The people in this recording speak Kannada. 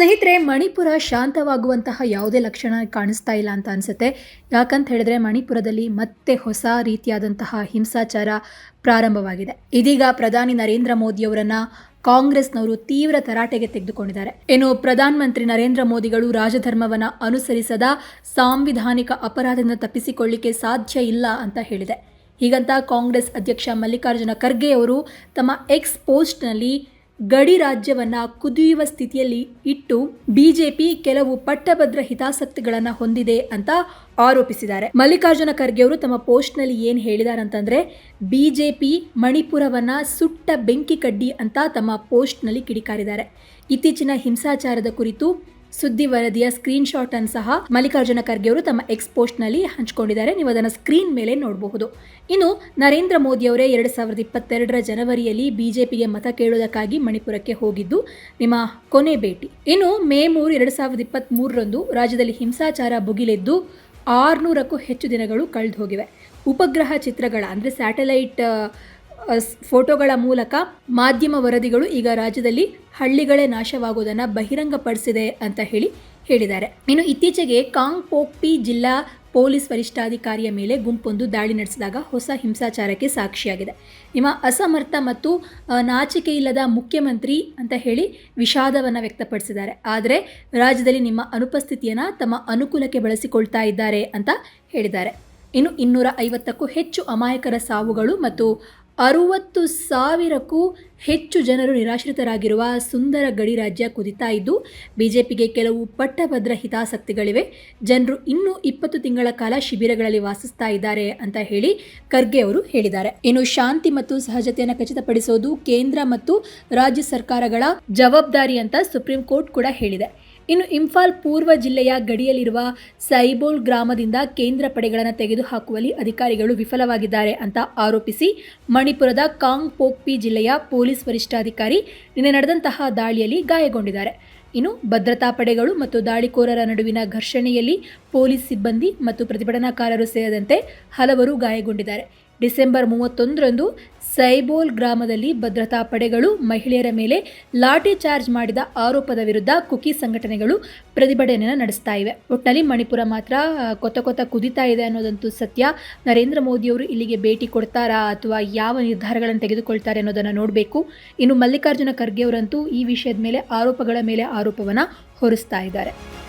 ಸ್ನೇಹಿತರೆ, ಮಣಿಪುರ ಶಾಂತವಾಗುವಂತಹ ಯಾವುದೇ ಲಕ್ಷಣ ಕಾಣಿಸ್ತಾ ಇಲ್ಲ ಅಂತ ಅನಿಸುತ್ತೆ. ಯಾಕಂತ ಹೇಳಿದ್ರೆ ಮಣಿಪುರದಲ್ಲಿ ಮತ್ತೆ ಹೊಸ ರೀತಿಯಾದಂತಹ ಹಿಂಸಾಚಾರ ಪ್ರಾರಂಭವಾಗಿದೆ. ಇದೀಗ ಪ್ರಧಾನಿ ನರೇಂದ್ರ ಮೋದಿಯವರನ್ನು ಕಾಂಗ್ರೆಸ್ನವರು ತೀವ್ರ ತರಾಟೆಗೆ ತೆಗೆದುಕೊಂಡಿದ್ದಾರೆ. ಏನು ಪ್ರಧಾನಮಂತ್ರಿ ನರೇಂದ್ರ ಮೋದಿಗಳು ರಾಜಧರ್ಮವನ್ನು ಅನುಸರಿಸದ ಸಾಂವಿಧಾನಿಕ ಅಪರಾಧದಿಂದ ತಪ್ಪಿಸಿಕೊಳ್ಳಿಕ್ಕೆ ಸಾಧ್ಯ ಇಲ್ಲ ಅಂತ ಹೇಳಿದೆ. ಹೀಗಂತ ಕಾಂಗ್ರೆಸ್ ಅಧ್ಯಕ್ಷ ಮಲ್ಲಿಕಾರ್ಜುನ ಖರ್ಗೆ ಅವರು ತಮ್ಮ ಎಕ್ಸ್ ಪೋಸ್ಟ್ನಲ್ಲಿ ಗಡಿ ರಾಜ್ಯವನ್ನ ಕುದಿಯುವ ಸ್ಥಿತಿಯಲ್ಲಿ ಇಟ್ಟು ಬಿಜೆಪಿ ಕೆಲವು ಪಟ್ಟಭದ್ರ ಹಿತಾಸಕ್ತಿಗಳನ್ನ ಹೊಂದಿದೆ ಅಂತ ಆರೋಪಿಸಿದ್ದಾರೆ. ಮಲ್ಲಿಕಾರ್ಜುನ ಖರ್ಗೆ ಅವರು ತಮ್ಮ ಪೋಸ್ಟ್ನಲ್ಲಿ ಏನು ಹೇಳಿದ್ದಾರೆ ಅಂತಂದ್ರೆ ಬಿಜೆಪಿ ಮಣಿಪುರವನ್ನ ಸುಟ್ಟ ಬೆಂಕಿ ಕಡ್ಡಿ ಅಂತ ತಮ್ಮ ಪೋಸ್ಟ್ನಲ್ಲಿ ಕಿಡಿಕಾರಿದ್ದಾರೆ. ಇತ್ತೀಚಿನ ಹಿಂಸಾಚಾರದ ಕುರಿತು ಸುದ್ದಿ ವರದಿಯ ಸ್ಕ್ರೀನ್ ಶಾಟ್ ಅನ್ನು ಸಹ ಮಲ್ಲಿಕಾರ್ಜುನ ಖರ್ಗೆ ಅವರು ತಮ್ಮ ಎಕ್ಸ್ ಪೋಸ್ಟ್ನಲ್ಲಿ ಹಂಚಿಕೊಂಡಿದ್ದಾರೆ. ನೀವು ಅದನ್ನು ಸ್ಕ್ರೀನ್ ಮೇಲೆ ನೋಡಬಹುದು. ಇನ್ನು ನರೇಂದ್ರ ಮೋದಿ ಅವರೇ ಎರಡು ಸಾವಿರದ ಇಪ್ಪತ್ತೆರಡರ ಜನವರಿಯಲ್ಲಿ ಬಿಜೆಪಿಗೆ ಮತ ಕೇಳುವುದಕ್ಕಾಗಿ ಮಣಿಪುರಕ್ಕೆ ಹೋಗಿದ್ದು ನಿಮ್ಮ ಕೊನೆ ಭೇಟಿ. ಇನ್ನು ಮೇ ಮೂರು ಎರಡು ಸಾವಿರದ ಇಪ್ಪತ್ತ್ ಮೂರರಂದು ರಾಜ್ಯದಲ್ಲಿ ಹಿಂಸಾಚಾರ ಭುಗಿಲೆದ್ದು ಆರುನೂರಕ್ಕೂ ಹೆಚ್ಚು ದಿನಗಳು ಕಳೆದು ಹೋಗಿವೆ ಉಪಗ್ರಹ ಚಿತ್ರಗಳ ಅಂದರೆ ಸ್ಯಾಟಲೈಟ್ ಫೋಟೋಗಳ ಮೂಲಕ ಮಾಧ್ಯಮ ವರದಿಗಳು ಈಗ ರಾಜ್ಯದಲ್ಲಿ ಹಳ್ಳಿಗಳೇ ನಾಶವಾಗುವುದನ್ನು ಬಹಿರಂಗಪಡಿಸಿದೆ ಅಂತ ಹೇಳಿ ಹೇಳಿದ್ದಾರೆ. ಇನ್ನು ಇತ್ತೀಚೆಗೆ ಕಾಂಗ್ ಪೋಕ್ಪಿ ಜಿಲ್ಲಾ ಪೊಲೀಸ್ ವರಿಷ್ಠಾಧಿಕಾರಿಯ ಮೇಲೆ ಗುಂಪೊಂದು ದಾಳಿ ನಡೆಸಿದಾಗ ಹೊಸ ಹಿಂಸಾಚಾರಕ್ಕೆ ಸಾಕ್ಷಿಯಾಗಿದೆ. ನಿಮ್ಮ ಅಸಮರ್ಥ ಮತ್ತು ನಾಚಿಕೆ ಇಲ್ಲದ ಮುಖ್ಯಮಂತ್ರಿ ಅಂತ ಹೇಳಿ ವಿಷಾದವನ್ನು ವ್ಯಕ್ತಪಡಿಸಿದ್ದಾರೆ. ಆದರೆ ರಾಜ್ಯದಲ್ಲಿ ನಿಮ್ಮ ಅನುಪಸ್ಥಿತಿಯನ್ನು ತಮ್ಮ ಅನುಕೂಲಕ್ಕೆ ಬಳಸಿಕೊಳ್ತಾ ಇದ್ದಾರೆ ಅಂತ ಹೇಳಿದ್ದಾರೆ. ಇನ್ನು ಇನ್ನೂರ ಐವತ್ತಕ್ಕೂ ಹೆಚ್ಚು ಅಮಾಯಕರ ಸಾವುಗಳು ಮತ್ತು ಅರುವತ್ತು ಸಾವಿರಕ್ಕೂ ಹೆಚ್ಚು ಜನರು ನಿರಾಶ್ರಿತರಾಗಿರುವ ಸುಂದರ ಗಡಿ ರಾಜ್ಯ ಕುದಿತಾ ಇದ್ದು, ಬಿಜೆಪಿಗೆ ಕೆಲವು ಪಟ್ಟಭದ್ರ ಹಿತಾಸಕ್ತಿಗಳಿವೆ. ಜನರು ಇನ್ನೂ ಇಪ್ಪತ್ತು ತಿಂಗಳ ಕಾಲ ಶಿಬಿರಗಳಲ್ಲಿ ವಾಸಿಸ್ತಾ ಇದ್ದಾರೆ ಅಂತ ಹೇಳಿ ಖರ್ಗೆ ಅವರು ಹೇಳಿದ್ದಾರೆ. ಇನ್ನು ಶಾಂತಿ ಮತ್ತು ಸಹಜತೆಯನ್ನು ಖಚಿತಪಡಿಸೋದು ಕೇಂದ್ರ ಮತ್ತು ರಾಜ್ಯ ಸರ್ಕಾರಗಳ ಜವಾಬ್ದಾರಿ ಅಂತ ಸುಪ್ರೀಂ ಕೋರ್ಟ್ ಕೂಡ ಹೇಳಿದೆ. ಇನ್ನು ಇಂಫಾಲ್ ಪೂರ್ವ ಜಿಲ್ಲೆಯ ಗಡಿಯಲ್ಲಿರುವ ಸೈಬೋಲ್ ಗ್ರಾಮದಿಂದ ಕೇಂದ್ರ ಪಡೆಗಳನ್ನು ತೆಗೆದುಹಾಕುವಲ್ಲಿ ಅಧಿಕಾರಿಗಳು ವಿಫಲವಾಗಿದ್ದಾರೆ ಅಂತ ಆರೋಪಿಸಿ ಮಣಿಪುರದ ಕಾಂಗ್ ಪೋಕ್ಪಿ ಜಿಲ್ಲೆಯ ಪೊಲೀಸ್ ವರಿಷ್ಠಾಧಿಕಾರಿ ನಿನ್ನೆ ನಡೆದಂತಹ ದಾಳಿಯಲ್ಲಿ ಗಾಯಗೊಂಡಿದ್ದಾರೆ. ಇನ್ನು ಭದ್ರತಾ ಪಡೆಗಳು ಮತ್ತು ದಾಳಿಕೋರರ ನಡುವಿನ ಘರ್ಷಣೆಯಲ್ಲಿ ಪೊಲೀಸ್ ಸಿಬ್ಬಂದಿ ಮತ್ತು ಪ್ರತಿಭಟನಾಕಾರರು ಸೇರಿದಂತೆ ಹಲವರು ಗಾಯಗೊಂಡಿದ್ದಾರೆ. ಡಿಸೆಂಬರ್ ಮೂವತ್ತೊಂದರಂದು ಸೈಬೋಲ್ ಗ್ರಾಮದಲ್ಲಿ ಭದ್ರತಾ ಪಡೆಗಳು ಮಹಿಳೆಯರ ಮೇಲೆ ಲಾಠಿ ಚಾರ್ಜ್ ಮಾಡಿದ ಆರೋಪದ ವಿರುದ್ಧ ಕುಕಿ ಸಂಘಟನೆಗಳು ಪ್ರತಿಭಟನೆಯನ್ನು ನಡೆಸ್ತಾ ಇವೆ. ಒಟ್ಟಿನಲ್ಲಿ ಮಣಿಪುರ ಮಾತ್ರ ಕೊತ ಕೊತ ಕುದಿತಾ ಇದೆ ಅನ್ನೋದಂತೂ ಸತ್ಯ. ನರೇಂದ್ರ ಮೋದಿಯವರು ಇಲ್ಲಿಗೆ ಭೇಟಿ ಕೊಡ್ತಾರಾ ಅಥವಾ ಯಾವ ನಿರ್ಧಾರಗಳನ್ನು ತೆಗೆದುಕೊಳ್ತಾರೆ ಅನ್ನೋದನ್ನು ನೋಡಬೇಕು. ಇನ್ನು ಮಲ್ಲಿಕಾರ್ಜುನ ಖರ್ಗೆ ಅವರಂತೂ ಈ ವಿಷಯದ ಮೇಲೆ, ಆರೋಪಗಳ ಮೇಲೆ ಆರೋಪವನ್ನು ಹೊರಿಸ್ತಾ ಇದ್ದಾರೆ.